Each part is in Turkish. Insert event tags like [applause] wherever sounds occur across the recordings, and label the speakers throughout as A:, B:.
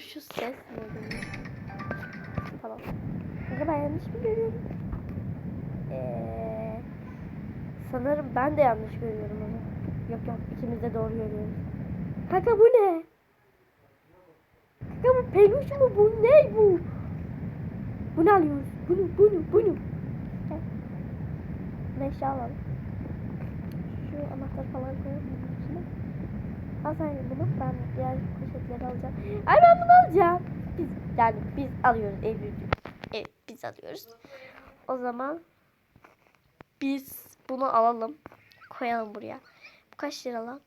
A: şu ses nedeniyle. Tamam. Kanka yanlış mı görüyorum? Ee, sanırım ben de yanlış görüyorum onu. Yok yok ikimiz de doğru görüyoruz. Kanka bu ne? Kanka bu peluş mu bu ne bu? Bunu alıyoruz. Bunu bunu bunu. Neşe alalım. Şu anahtarı falan koyalım. Al sen bunu ben diğer poşetleri alacağım. Ay ben bunu alacağım. Biz yani biz alıyoruz Eylül'cü. Evet biz alıyoruz. O zaman biz bunu alalım. Koyalım buraya. Bu kaç lira lan?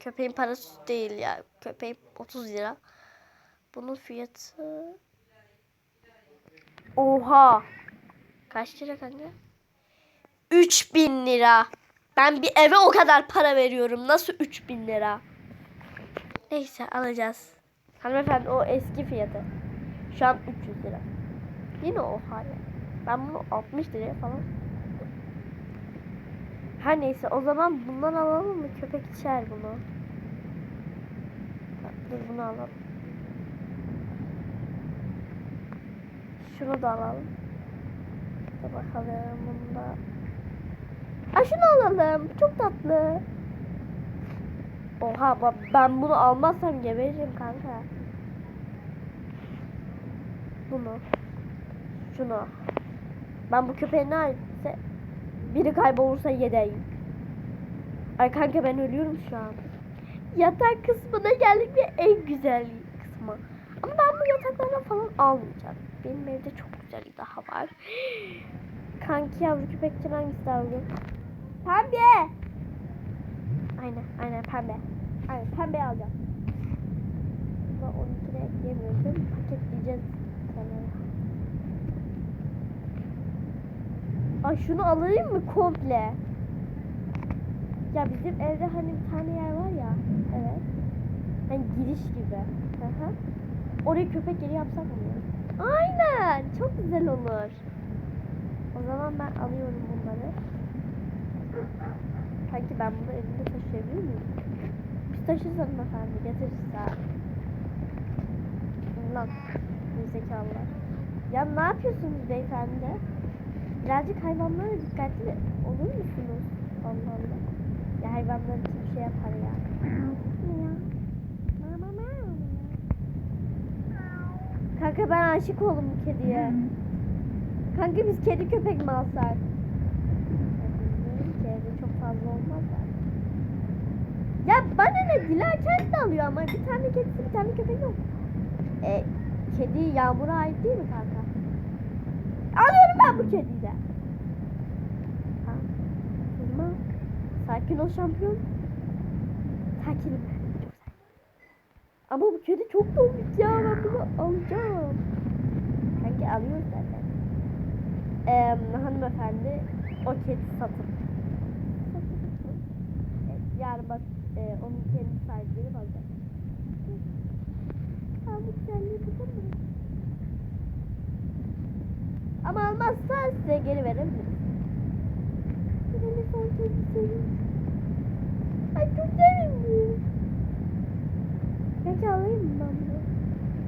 A: Köpeğin parası değil ya. Köpeğin 30 lira. Bunun fiyatı Oha. Kaç lira kanka? 3000 lira. Ben bir eve o kadar para veriyorum. Nasıl 3000 lira? Neyse alacağız. Hanımefendi o eski fiyatı. Şu an 300 lira. Yine o hali. Ben bunu 60 liraya falan. Her neyse o zaman bundan alalım mı? Köpek içer bunu. Dur bunu alalım. Şunu da alalım. Dur bakalım bunu şunu alalım. Çok tatlı. Oha ben bunu almazsam geberirim kanka. Bunu. Şunu. Ben bu köpeğe ne aitse biri kaybolursa yedeyim. Ay kanka ben ölüyorum şu an. Yatak kısmına geldik ve en güzel kısmı. Ama ben bu yataklardan falan almayacağım. Benim evde çok güzel daha var. [gasps] Kanki yavru köpekçin hangisi daha uygun? Pembe. Aynen aynen pembe. Aynen pembe alacağım. Ama onunkine mi? Paketleyeceğiz. Ay şunu alayım mı komple? Ya bizim evde hani bir tane yer var ya. Evet. Hani giriş gibi. Hı. Oraya köpek yeri yapsak mı? Aynen. Çok güzel olur. O zaman ben alıyorum bunları. Sanki ben bunu elimde taşıyabilir miyim? Biz taşırız hanımefendi. Getiririz ha. Lan. Zekalılar. Ya ne yapıyorsunuz beyefendi? Birazcık hayvanlara dikkatli olur musunuz? Allah Allah. Ya hayvanlar için bir şey yapar ya. Kanka ben aşık oldum bu kediye. Kanka biz kedi köpek mi alsak? Bilmiyorum ki evde çok fazla olmaz da. Ya bana ne Dila kendi alıyor ama bir tane kedisi bir tane köpek yok. E, kedi Yağmur'a ait değil mi kanka? Alıyorum ben bu kediyi de. Ha. Kızma. Sakin ol şampiyon. Sakinim ben. Ama bu kedi çok tomik ya. Ben bunu alacağım. Kanki alıyoruz zaten. Ee, hanımefendi o kedi satın. Yarın bak e, onun kendi sahipleri. Aa, bu güzelliği bakar mı? Ama almazsa size geri verebilirim. Beni son seveyim. Ay çok sevindim. Peki alayım mı ben bunu?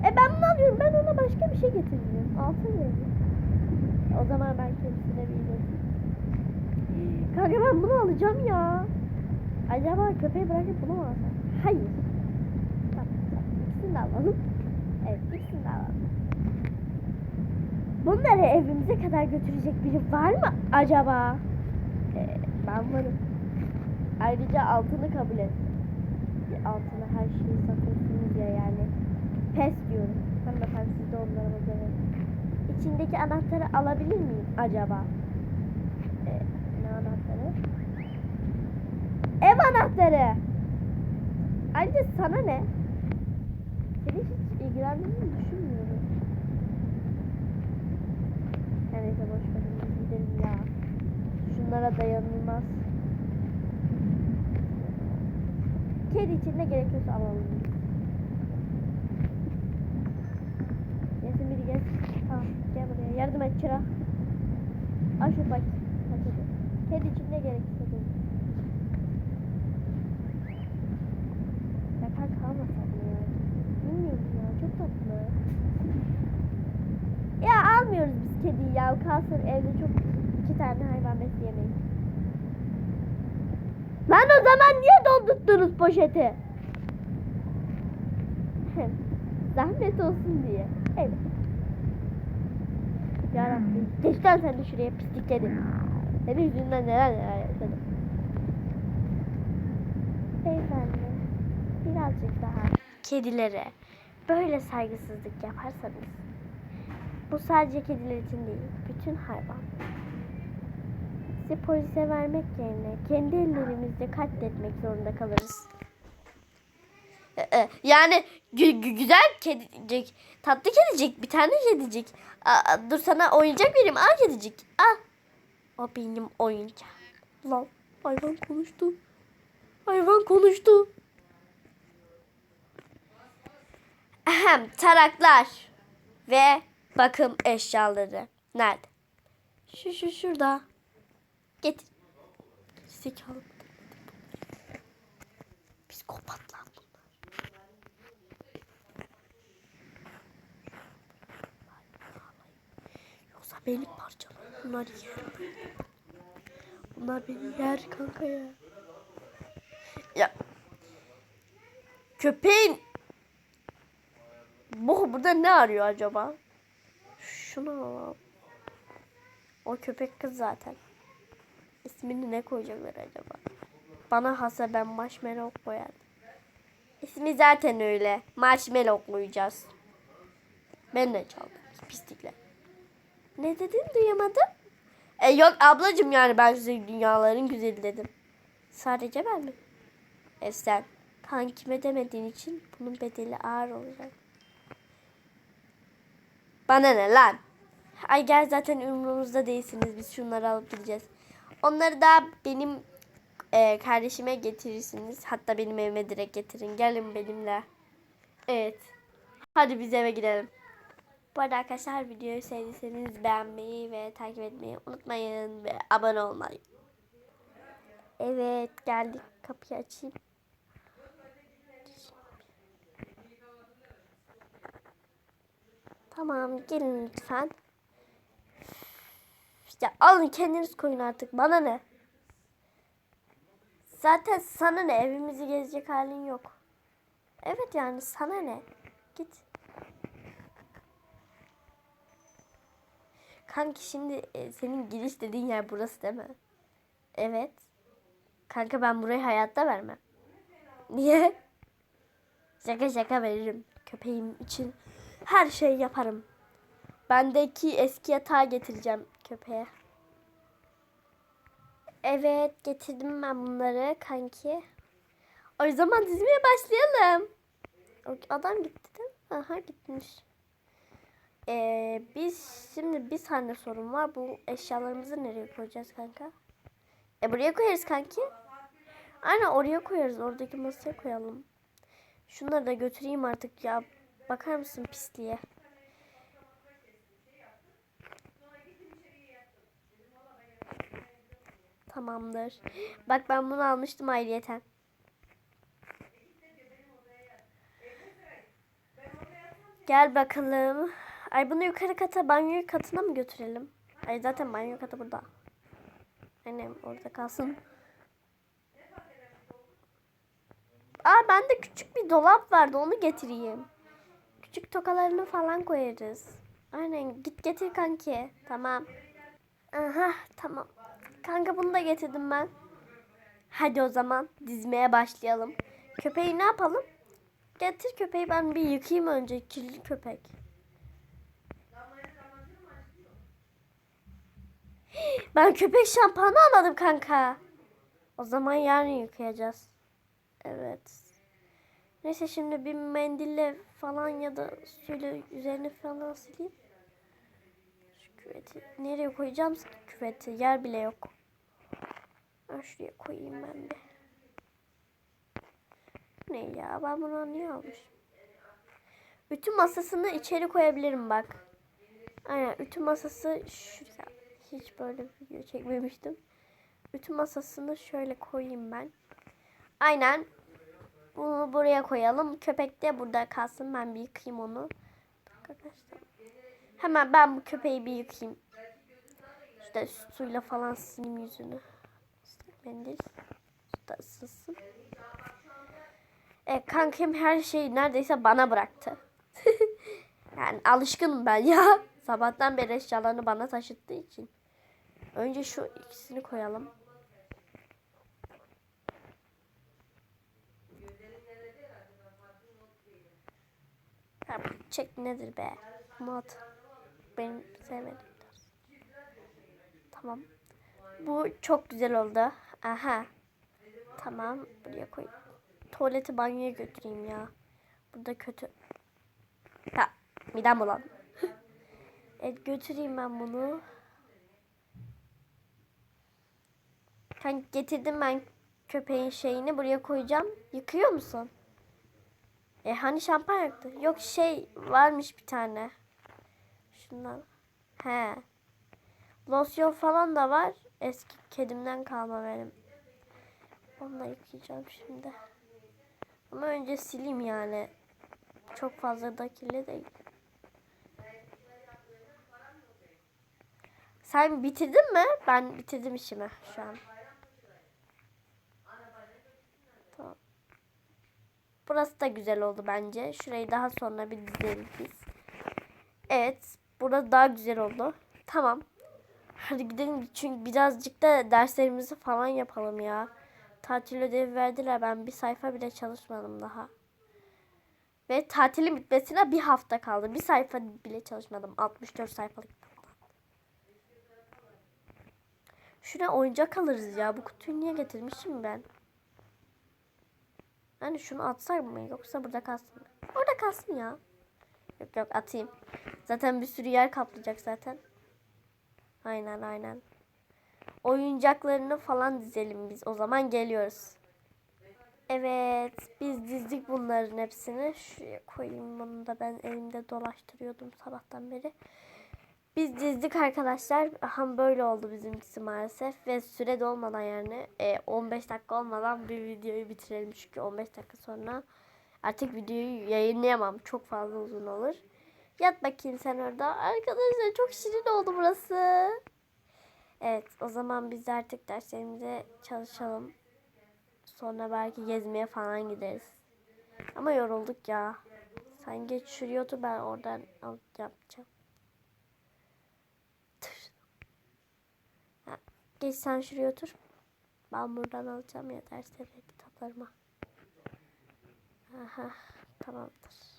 A: E ben bunu alıyorum. Ben ona başka bir şey getireceğim. Altın vereyim. O zaman ben kendisine bir. Kanka ben bunu alacağım ya. Acaba köpeği bırakıp bunu mu alsam? Hayır. Tamam, tamam. İkisini de alalım. Evet ikisini de alalım. Bunları evimize kadar götürecek biri var mı acaba? Ee, ben varım. Ayrıca altını kabul et. Altına her şeyi satıyorsunuz ya yani. Pes diyorum. Hanımefendi siz de onlara göre. İçindeki anahtarı alabilir miyim acaba? Ee, ne anahtarı? Ayrıca sana ne? Seni hiç ilgilendiğini düşünmüyorum. Her neyse boş verin gidelim ya. Şunlara dayanılmaz. Kedi için ne gerekiyorsa alalım. Gelsin biri gel. Tamam gel buraya. Yardım et çıra. Al bak. Kedi için ne gerekiyorsa alalım. Ya kanka almasak mı? Bilmiyorum ya çok tatlı. Ya almıyoruz biz kediyi ya. Kalsın evde çok iki tane hayvan besleyemeyiz. Lan o zaman niye doldurttunuz poşeti? [laughs] Zahmet olsun diye. Evet. Yarabbim. Geç lan sen de şuraya pislik kedi. Senin yüzünden neler neler yaşadım. Beyefendi. Birazcık daha kedilere böyle saygısızlık yaparsanız bu sadece kediler için değil, bütün hayvan. Size polise vermek yerine kendi ellerimizle katletmek zorunda kalırız. Yani güzel kedicik, tatlı kedicik, bir tane kedicik. Aa, dur sana oyuncak vereyim, al kedicik, al. O benim oyuncağım. Lan hayvan konuştu. Hayvan konuştu. Ahem, taraklar ve bakım eşyaları. Nerede? Şu şu şurada. Getir. Zekalı. Psikopatlar bunlar. Yoksa beni parçalar. Bunlar yer. Bunlar beni yer kanka ya. Ya. Köpeğin bu burada ne arıyor acaba? Şunu alalım. O köpek kız zaten. İsmini ne koyacaklar acaba? Bana hasa ben marshmallow koyardım. İsmi zaten öyle. Marshmallow koyacağız. Ben de çaldım. Pislikler. Ne dedin duyamadım. E yok ablacım yani ben size dünyaların güzeli dedim. Sadece ben mi? E sen kankime demediğin için bunun bedeli ağır olacak. Bana ne lan? Ay gel zaten umurumuzda değilsiniz. Biz şunları alıp gideceğiz. Onları da benim e, kardeşime getirirsiniz. Hatta benim evime direkt getirin. Gelin benimle. Evet. Hadi biz eve gidelim. Bu arada arkadaşlar videoyu sevdiyseniz beğenmeyi ve takip etmeyi unutmayın. Ve abone olmayı. Evet geldik. Kapıyı açayım. Tamam gelin lütfen. Ya alın kendiniz koyun artık bana ne? Zaten sana ne evimizi gezecek halin yok. Evet yani sana ne? Git. Kanki şimdi e, senin giriş dediğin yer burası değil mi? Evet. Kanka ben burayı hayatta vermem. Niye? Şaka şaka veririm. Köpeğim için her şeyi yaparım. Bendeki eski yatağı getireceğim köpeğe. Evet getirdim ben bunları kanki. O zaman dizmeye başlayalım. Adam gitti değil mi? Aha gitmiş. Ee, biz şimdi bir tane sorun var. Bu eşyalarımızı nereye koyacağız kanka? E buraya koyarız kanki. Aynen oraya koyarız. Oradaki masaya koyalım. Şunları da götüreyim artık ya. Bakar mısın pisliğe? Tamamdır. Bak ben bunu almıştım ayrıyeten. Gel bakalım. Ay bunu yukarı kata banyo katına mı götürelim? Ay zaten banyo katı burada. Annem orada kalsın. Aa bende küçük bir dolap vardı onu getireyim. Küçük tokalarını falan koyarız. Aynen git getir kanki. Tamam. Aha tamam. Kanka bunu da getirdim ben. Hadi o zaman dizmeye başlayalım. Köpeği ne yapalım? Getir köpeği ben bir yıkayayım önce. Kirli köpek. Ben köpek şampuanı almadım kanka. O zaman yarın yıkayacağız. Evet. Neyse şimdi bir mendille falan ya da suyla üzerine falan sileyim. Şu küveti nereye koyacağım küveti? Yer bile yok. Ben şuraya koyayım ben de. Ne ya ben bunu niye almışım? Ütü masasını içeri koyabilirim bak. Aynen ütü masası şuraya. Hiç böyle video çekmemiştim. Ütü masasını şöyle koyayım ben. Aynen. Bunu buraya koyalım. Köpek de burada kalsın. Ben bir yıkayayım onu. Arkadaşlar. Hemen ben bu köpeği bir yıkayayım. İşte suyla falan sileyim yüzünü. Islak mendil. Su da ısınsın. E, kankim her şeyi neredeyse bana bıraktı. [laughs] yani alışkınım ben ya. Sabahtan beri eşyalarını bana taşıttığı için. Önce şu ikisini koyalım. Ha, bu çek nedir be? Mod. Benim sevmediğim tarz. Tamam. Bu çok güzel oldu. Aha. Tamam. Buraya koy. Tuvaleti banyoya götüreyim ya. Burada kötü. Ha. Midem bulandı. [laughs] evet götüreyim ben bunu. Kanka getirdim ben köpeğin şeyini buraya koyacağım. Yıkıyor musun? E hani şampuan yoktu? Yok şey varmış bir tane. Şundan. He. Losyon falan da var. Eski kedimden kalma benim. Da yıkayacağım şimdi. Ama önce sileyim yani. Çok fazla da kirli değil. Sen bitirdin mi? Ben bitirdim işimi şu an. Tamam. Burası da güzel oldu bence. Şurayı daha sonra bir dizeriz biz. Evet. Burası daha güzel oldu. Tamam. Hadi gidelim çünkü birazcık da derslerimizi falan yapalım ya. Tatil ödevi verdiler. Ben bir sayfa bile çalışmadım daha. Ve tatilin bitmesine bir hafta kaldı. Bir sayfa bile çalışmadım. 64 sayfalık. Şuraya oyuncak alırız ya. Bu kutuyu niye getirmişim ben? Yani şunu atsak mı yoksa burada kalsın mı? Orada kalsın ya. Yok yok atayım. Zaten bir sürü yer kaplayacak zaten. Aynen aynen. Oyuncaklarını falan dizelim biz. O zaman geliyoruz. Evet biz dizdik bunların hepsini. Şuraya koyayım bunu da ben elimde dolaştırıyordum sabahtan beri. Biz dizdik arkadaşlar. Aha böyle oldu bizimkisi maalesef. Ve süre dolmadan yani e, 15 dakika olmadan bir videoyu bitirelim. Çünkü 15 dakika sonra artık videoyu yayınlayamam. Çok fazla uzun olur. Yat bakayım sen orada. Arkadaşlar çok şirin oldu burası. Evet o zaman biz artık derslerimize çalışalım. Sonra belki gezmeye falan gideriz. Ama yorulduk ya. Sen geç şuraya otur ben oradan yapacağım. Tır. Ha, geç sen şuraya otur. Ben buradan alacağım ya dersleri kitaplarıma. Aha, tamamdır.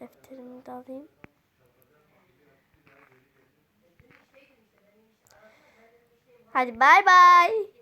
A: Defterimi de alayım. Hadi bay bay.